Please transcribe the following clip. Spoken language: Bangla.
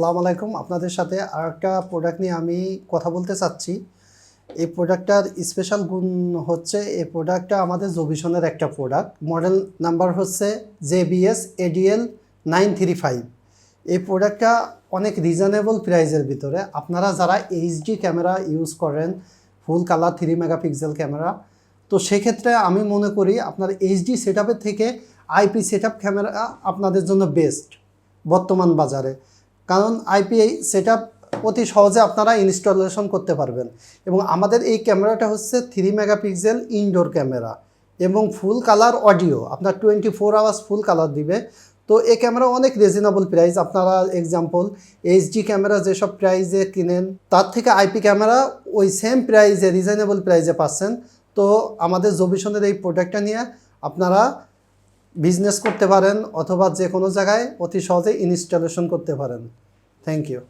আসসালামু আলাইকুম। আপনাদের সাথে আর একটা প্রোডাক্ট নিয়ে আমি কথা বলতে চাচ্ছি। এই প্রোডাক্টটার স্পেশাল গুণ হচ্ছে এই প্রোডাক্টটা আমাদের জবিশনের একটা প্রোডাক্ট মডেল নাম্বার হচ্ছে J JBS ADL nine three five এই প্রোডাক্টটা অনেক রিজনেবল প্রাইজের ভিতরে। আপনারা যারা এইচডি ক্যামেরা ইউজ করেন full colour three megapixel camera তো সেক্ষেত্রে আমি মনে করি আপনার এইচডি সেট থেকে আইপি সেট ক্যামেরা আপনাদের জন্য বেস্ট বর্তমান বাজারে। কারণ আইপি সেট অতি সহজে আপনারা ইনস্টলেশন করতে পারবেন। এবং আমাদের এই ক্যামেরাটা হচ্ছে থ্রি মেগাপিক্সেল ইনডোর ক্যামেরা এবং ফুল কালার অডিও আপনার twenty four hours full colour দিবে। তো এই ক্যামেরা অনেক রিজনেবল প্রাইস আপনারা এক্সাম্পল এইচডি ক্যামেরা যেসব প্রাইজে কিনেন, তার থেকে আইপি ক্যামেরা ওই সেম প্রাইজে রিজনেবল প্রাইজে পাচ্ছেন। তো আমাদের জবিশনের এই প্রোডাক্টটা নিয়ে আপনারা বিজনেস করতে পারেন অথবা যে কোনো জায়গায় অতি সহজে ইনস্টলেশন করতে পারেন। Thank you